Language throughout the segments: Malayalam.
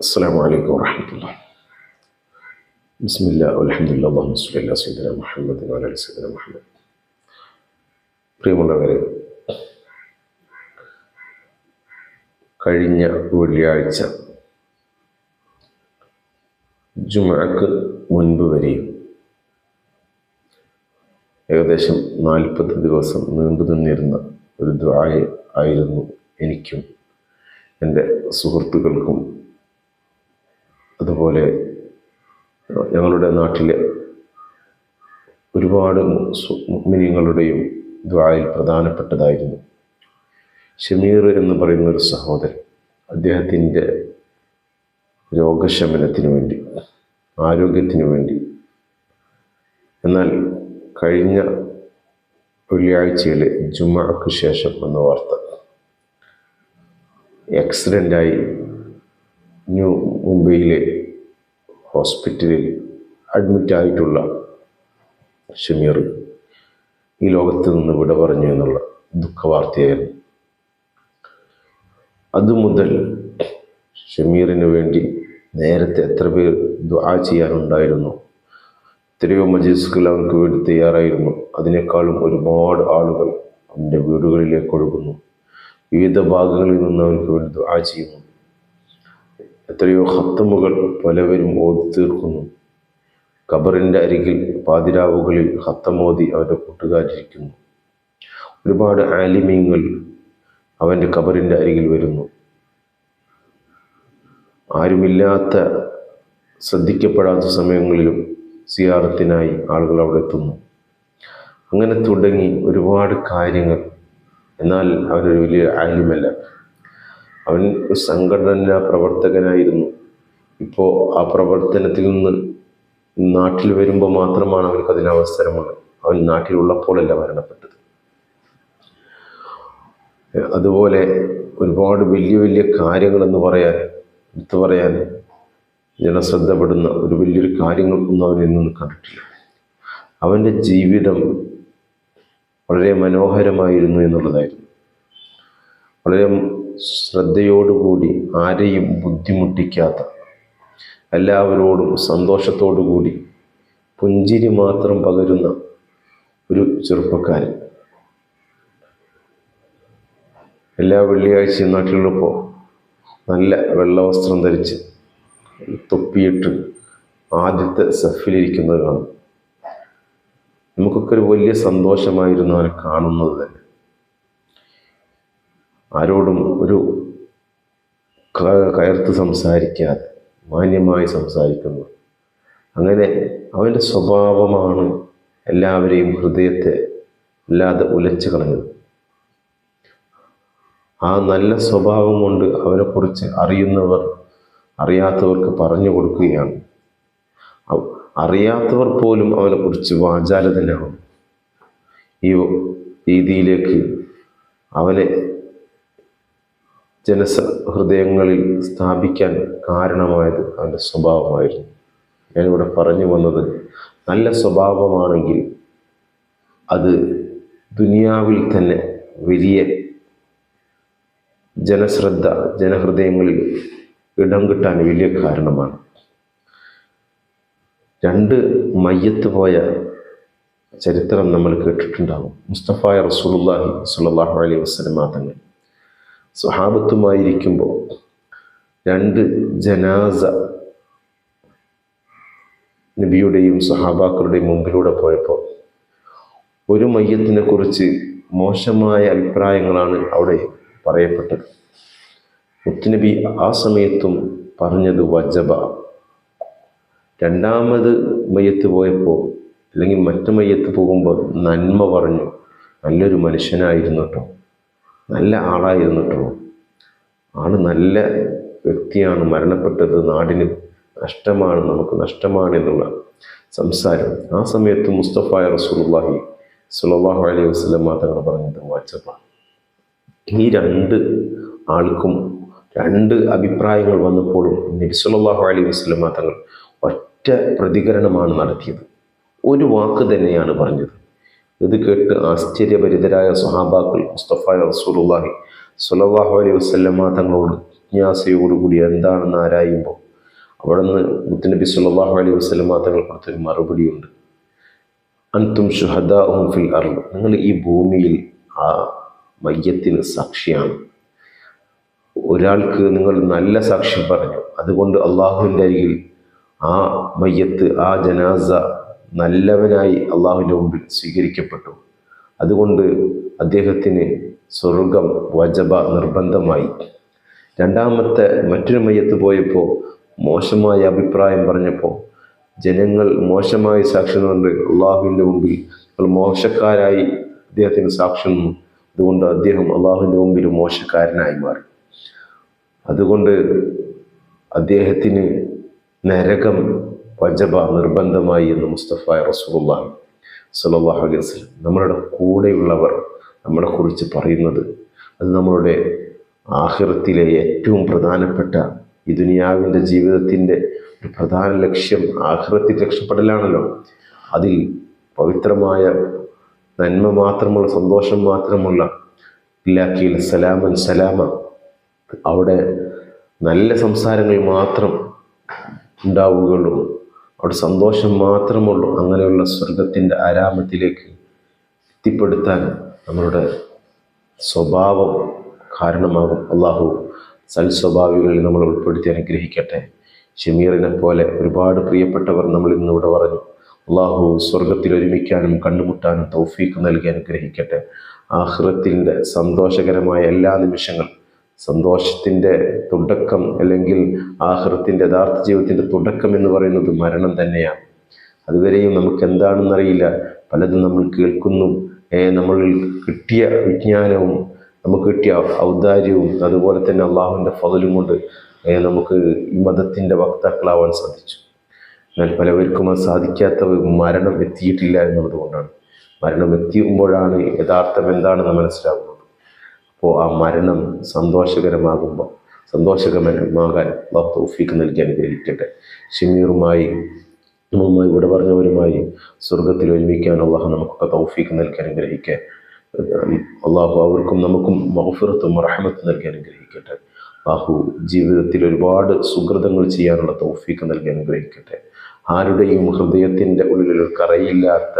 السلام عليكم ورحمة الله بسم الله والحمد لله اللهم صل على سيدنا محمد وعلى آل سيدنا محمد പ്രിയമുള്ളവരെ കഴിഞ്ഞ വെള്ളിയാഴ്ച ജുമക്ക് മുൻപ് വരെയും ഏകദേശം നാൽപ്പത് ദിവസം നീണ്ടു നിന്നിരുന്ന ഒരു ദ്വായ ആയിരുന്നു എനിക്കും എൻ്റെ സുഹൃത്തുക്കൾക്കും അതുപോലെ ഞങ്ങളുടെ നാട്ടിലെ ഒരുപാട് മിനിങ്ങളുടെയും ദ്വായിൽ പ്രധാനപ്പെട്ടതായിരുന്നു. ഷമീർ എന്ന് പറയുന്ന ഒരു സഹോദരൻ അദ്ദേഹത്തിന്റെ രോഗശമനത്തിന് വേണ്ടി ആരോഗ്യത്തിന് വേണ്ടി. എന്നാൽ കഴിഞ്ഞ വെള്ളിയാഴ്ചയിലെ ജുമാക്ക് ശേഷം വന്ന വാർത്ത ആക്സിഡന്റായി ന്യൂ മുംബൈയിലെ ഹോസ്പിറ്റലിൽ അഡ്മിറ്റായിട്ടുള്ള ഷമീർ ഈ ലോകത്ത് നിന്ന് വിട പറഞ്ഞു എന്നുള്ള ദുഃഖവാർത്തയായിരുന്നു. അതുമുതൽ ഷമീറിന് വേണ്ടി നേരത്തെ എത്ര പേർ ദുആ ചെയ്യാനുണ്ടായിരുന്നു എത്രയോ മജീസുകൾ അവർക്ക് വേണ്ടി തയ്യാറായിരുന്നു. അതിനേക്കാളും ഒരുപാട് ആളുകൾ അവന്റെ വീടുകളിലേക്ക് ഒഴുകുന്നു. വിവിധ ഭാഗങ്ങളിൽ നിന്ന് അവർക്ക് വേണ്ടി ദുആ ചെയ്യുന്നു. എത്രയോ ഹത്തമുകൾ പലവരും ഓതി തീർക്കുന്നു ഖബറിന്റെ അരികിൽ പാതിരാവുകളിൽ ഹത്തമോതി അവന്റെ കൂട്ടുകാരിരിക്കുന്നു. ഒരുപാട് ആലിമ്യങ്ങൾ അവന്റെ ഖബറിന്റെ അരികിൽ വരുന്നു. ആരുമില്ലാത്ത ശ്രദ്ധിക്കപ്പെടാത്ത സമയങ്ങളിലും സിയാറത്തിനായി ആളുകൾ അവിടെ എത്തുന്നു. അങ്ങനെ തുടങ്ങി ഒരുപാട് കാര്യങ്ങൾ. എന്നാൽ അവനൊരു വലിയ ആലിമല്ല. അവൻ സംഘടനാ പ്രവർത്തകനായിരുന്നു. ഇപ്പോൾ ആ പ്രവർത്തനത്തിൽ നിന്ന് നാട്ടിൽ വരുമ്പോൾ മാത്രമാണ് അവർക്ക് അതിന് അവസരമുള്ളത്. അവൻ നാട്ടിലുള്ളപ്പോഴല്ല മരണപ്പെട്ടത്. അതുപോലെ ഒരുപാട് വലിയ വലിയ കാര്യങ്ങളെന്ന് പറയാൻ എടുത്തു പറയാൻ ജനശ്രദ്ധപ്പെടുന്ന ഒരു വലിയൊരു കാര്യങ്ങൾക്കൊന്നും അവൻ ഇന്നും കണ്ടിട്ടില്ല. അവന്റെ ജീവിതം വളരെ മനോഹരമായിരുന്നു എന്നുള്ളതായിരുന്നു. വളരെ ശ്രദ്ധയോടുകൂടി ആരെയും ബുദ്ധിമുട്ടിക്കാത്ത എല്ലാവരോടും സന്തോഷത്തോടു കൂടി പുഞ്ചിരി മാത്രം പകരുന്ന ഒരു ചെറുപ്പക്കാരൻ. എല്ലാ വെള്ളിയാഴ്ചയും നാട്ടിലുള്ളപ്പോൾ നല്ല വെള്ളവസ്ത്രം ധരിച്ച് തൊപ്പിയിട്ട് ആദ്യത്തെ സഫിലിരിക്കുന്നത് കാണും. നമുക്കൊക്കെ ഒരു വലിയ സന്തോഷമായിരുന്നു അവനെ കാണുന്നത് തന്നെ. ആരോടും ഒരു കയർത്ത് സംസാരിക്കാതെ മാന്യമായി സംസാരിക്കുന്നു. അങ്ങനെ അവന്റെ സ്വഭാവമാണ് എല്ലാവരെയും ഹൃദയത്തെ അല്ലാതെ ഉലച്ചു കളഞ്ഞത്. ആ നല്ല സ്വഭാവം കൊണ്ട് അവനെക്കുറിച്ച് അറിയുന്നവർ അറിയാത്തവർക്ക് പറഞ്ഞു കൊടുക്കുകയാണ്. അറിയാത്തവർ പോലും അവനെക്കുറിച്ച് വാചാലതനാകും ഈ രീതിയിലേക്ക് അവനെ ജനസ ഹൃദയങ്ങളിൽ സ്ഥാപിക്കാൻ കാരണമായത് അവന്റെ സ്വഭാവമായിരുന്നു. ഞാനിവിടെ പറഞ്ഞു വന്നത് നല്ല സ്വഭാവമാണെങ്കിൽ അത് ദുനിയാവിൽ തന്നെ വലിയ ജനശ്രദ്ധ ജനഹൃദയങ്ങളിൽ ഇടം കിട്ടാൻ വലിയ കാരണമാണ്. രണ്ട് മയ്യത്ത് പോയ ചരിത്രം നമ്മൾ കേട്ടിട്ടുണ്ടാകും. മുസ്തഫായ റസൂലുല്ലാഹി സുല്ലാഹു അലൈഹി വസ്ലമാ തങ്ങൾ സ്വഹാബത്തുമായിരിക്കുമ്പോൾ രണ്ട് ജനാസ നബിയുടെയും സഹാബാക്കളുടെയും മുമ്പിലൂടെ പോയപ്പോൾ ഒരു മയ്യത്തിനെ കുറിച്ച് മോശമായ അഭിപ്രായങ്ങളാണ് അവിടെ പറയപ്പെട്ടത്. മുത്തുനബി ആ സമയത്തും പറഞ്ഞത് വജബ. രണ്ടാമത് മയ്യത്ത് പോയപ്പോൾ അല്ലെങ്കിൽ മറ്റു മയ്യത്ത് പോകുമ്പോൾ നന്മ പറഞ്ഞു. നല്ലൊരു മനുഷ്യനായിരുന്നു കേട്ടോ. നല്ല ആളായിരുന്നു ആൾ നല്ല വ്യക്തിയാണ് മരണപ്പെട്ടത് നാടിന് നഷ്ടമാണ് നമുക്ക് നഷ്ടമാണ് എന്നുള്ള സംസാരം. ആ സമയത്ത് മുസ്തഫ റസൂലുള്ളാഹി സുലല്ലാഹു അലൈഹി വസ്ലം തങ്ങൾ പറഞ്ഞത് വാട്സപ്പാണ്. ഈ രണ്ട് ആൾക്കും രണ്ട് അഭിപ്രായങ്ങൾ വന്നപ്പോഴും നബി സല്ലല്ലാഹു അലൈഹി വസ്ലം തങ്ങൾ ഒറ്റ പ്രതികരണമാണ് നടത്തിയത്. ഒരു വാക്ക് തന്നെയാണ് പറഞ്ഞത്. ഇത് കേട്ട് ആശ്ചര്യഭരിതരായ സുഹാബാക്കൾ മുസ്തഫ റസൂലുള്ളാഹി സ്വല്ലല്ലാഹു അലൈഹി വസല്ലമ തങ്ങളോട് ജിജ്ഞാസയോടുകൂടി എന്താണെന്ന് ആരായുമ്പോൾ അവിടെ നിന്ന് മുത്തുനബി സ്വല്ലല്ലാഹു അലൈഹി വസ്ലമ തങ്ങൾ കൊടുത്തൊരു മറുപടിയുണ്ട്. അൻതും ഷുഹദാഉം ഫിൽ അർദ്. നിങ്ങൾ ഈ ഭൂമിയിൽ ആ മയ്യത്തിന് സാക്ഷിയാണ്. ഒരാൾക്ക് നിങ്ങൾ നല്ല സാക്ഷ്യം പറഞ്ഞു. അതുകൊണ്ട് അള്ളാഹുവിന്റെ അരികിൽ ആ മയ്യത്ത് ആ ജനാസ നല്ലവനായി അള്ളാഹുവിന്റെ മുമ്പിൽ സ്വീകരിക്കപ്പെട്ടു. അതുകൊണ്ട് അദ്ദേഹത്തിന് സ്വർഗം വജബ നിർബന്ധമായി. രണ്ടാമത്തെ മറ്റൊരു മയ്യത്ത് പോയപ്പോൾ മോശമായ അഭിപ്രായം പറഞ്ഞപ്പോൾ ജനങ്ങൾ മോശമായി സാക്ഷ്യം കൊണ്ട് അള്ളാഹുവിന്റെ മുമ്പിൽ മോശക്കാരായി അദ്ദേഹത്തിന് സാക്ഷ്യം അതുകൊണ്ട് അദ്ദേഹം അള്ളാഹുവിന്റെ മുമ്പിൽ മോശക്കാരനായി മാറി. അതുകൊണ്ട് അദ്ദേഹത്തിന് നരകം വജബ നിർബന്ധമായി എന്ന് മുസ്തഫ റസൂലുള്ളാഹി സ്വല്ലല്ലാഹു അലൈഹി വസല്ലം നമ്മളുടെ കൂടെയുള്ളവർ നമ്മളെ കുറിച്ച് പറയുന്നത് അത് നമ്മളുടെ ആഹൃത്തിലെ ഏറ്റവും പ്രധാനപ്പെട്ട ഈ ദുനിയാവിന്റെ ജീവിതത്തിന്റെ ഒരു പ്രധാന ലക്ഷ്യം ആഖിറത്തിൽ രക്ഷപ്പെടലാണല്ലോ. അതിൽ പവിത്രമായ നന്മ മാത്രമുള്ള സന്തോഷം മാത്രമുള്ള ഇല്ലാക്കിയിൽ സലാമൻ സലാമ. അവിടെ നല്ല സംസാരങ്ങൾ മാത്രം ഉണ്ടാവുകയുള്ളൂ. അവിടെ സന്തോഷം മാത്രമുള്ളൂ. അങ്ങനെയുള്ള സ്വർഗത്തിന്റെ ആരാമത്തിലേക്ക് എത്തിപ്പെടുത്താൻ നമ്മളുടെ സ്വഭാവം കാരണമാകും. അള്ളാഹു സൽസ്വഭാവികളിൽ നമ്മൾ ഉൾപ്പെടുത്തി അനുഗ്രഹിക്കട്ടെ. ഷമീറിനെ പോലെ ഒരുപാട് പ്രിയപ്പെട്ടവർ നമ്മൾ ഇന്നിവിടെ പറഞ്ഞു. അള്ളാഹു സ്വർഗത്തിൽ ഒരുമിക്കാനും കണ്ടുമുട്ടാനും തൗഫീക്ക് നൽകി അനുഗ്രഹിക്കട്ടെ. ആഹ്റത്തിന്റെ സന്തോഷകരമായ എല്ലാ നിമിഷങ്ങളും സന്തോഷത്തിന്റെ തുടക്കം അല്ലെങ്കിൽ ആഹൃത്തിന്റെ യഥാർത്ഥ ജീവിതത്തിന്റെ തുടക്കം എന്ന് പറയുന്നത് മരണം തന്നെയാണ്. അതുവരെയും നമുക്ക് എന്താണെന്നറിയില്ല പലതും നമ്മൾ കേൾക്കുന്നു. ഏ, നമ്മളിൽ കിട്ടിയ വിജ്ഞാനവും നമുക്ക് കിട്ടിയ ഔദാര്യവും അതുപോലെ തന്നെ അള്ളാഹുവിന്റെ ഫതലും കൊണ്ട് നമുക്ക് ഈ മതത്തിന്റെ വക്താക്കളാവാൻ സാധിച്ചു. എന്നാൽ പലവർക്കും അത് സാധിക്കാത്ത മരണം എത്തിയിട്ടില്ല എന്നുള്ളത് കൊണ്ടാണ്. മരണം എത്തിയുമ്പോഴാണ് യഥാർത്ഥം എന്താണെന്ന് മനസ്സിലാകുന്നത് അപ്പോൾ ആ മരണം സന്തോഷകരമാകുമ്പോൾ സന്തോഷകരമാകാൻ അള്ളാഹു തൗഫീക്ക് നൽകി അനുഗ്രഹിക്കട്ടെ. ഷമീറുമായി നമ്മളുമായി ഇവിടെ പറഞ്ഞവരുമായി സ്വർഗത്തിൽ ഒരുമിക്കാൻ അള്ളാഹു നമുക്കൊക്കെ തൗഫീക്ക് നൽകി അനുഗ്രഹിക്കുക അള്ളാഹു അവർക്കും നമുക്കും മഹഫിറത്തും റഹമത്തും നൽകി അനുഗ്രഹിക്കട്ടെ. അള്ളാഹു ജീവിതത്തിൽ ഒരുപാട് സുഹൃതങ്ങൾ ചെയ്യാനുള്ള തൗഫീക്ക് നൽകി അനുഗ്രഹിക്കട്ടെ. ആരുടെയും ഹൃദയത്തിന്റെ ഉള്ളിൽ ഒരു കറയില്ലാത്ത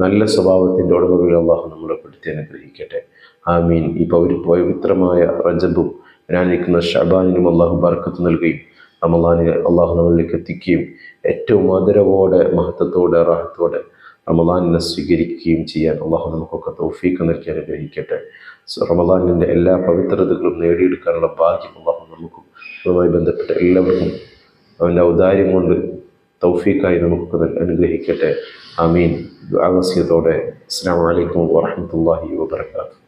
നല്ല സ്വഭാവത്തിന്റെ ഉടമകളിൽ അള്ളാഹു നമ്മളെ പെടുത്തി അനുഗ്രഹിക്കട്ടെ. ആമീൻ. ഈ പൗര പവിത്രമായ റജബും വരാനിരിക്കുന്ന ഷബാനിനും അള്ളാഹു ബർക്കത്ത് നൽകുകയും റമദാനിനെ അള്ളാഹു നമ്മളിലേക്ക് എത്തിക്കുകയും ഏറ്റവും മധുരവോടെ മഹത്വത്തോടെ റാഹത്തോടെ റമദാനിനെ സ്വീകരിക്കുകയും ചെയ്യാൻ അള്ളാഹു നമുക്കൊക്കെ തൗഫീക്ക് നൽകി അനുഗ്രഹിക്കട്ടെ. റമദാനിന്റെ എല്ലാ പവിത്രതകളും നേടിയെടുക്കാനുള്ള ഭാഗ്യം അള്ളാഹു നമുക്കും അതുമായി ബന്ധപ്പെട്ട എല്ലാവർക്കും അവന്റെ ഔദാര്യം കൊണ്ട് തൗഫീക്കായി നമുക്ക് അനുഗ്രഹിക്കട്ടെ. ആമീൻ. ആവസ്യത്തോടെ അസ്സാം വലൈക്കും വാഹമത്തല്ലാഹി വാബർക്കാത്തു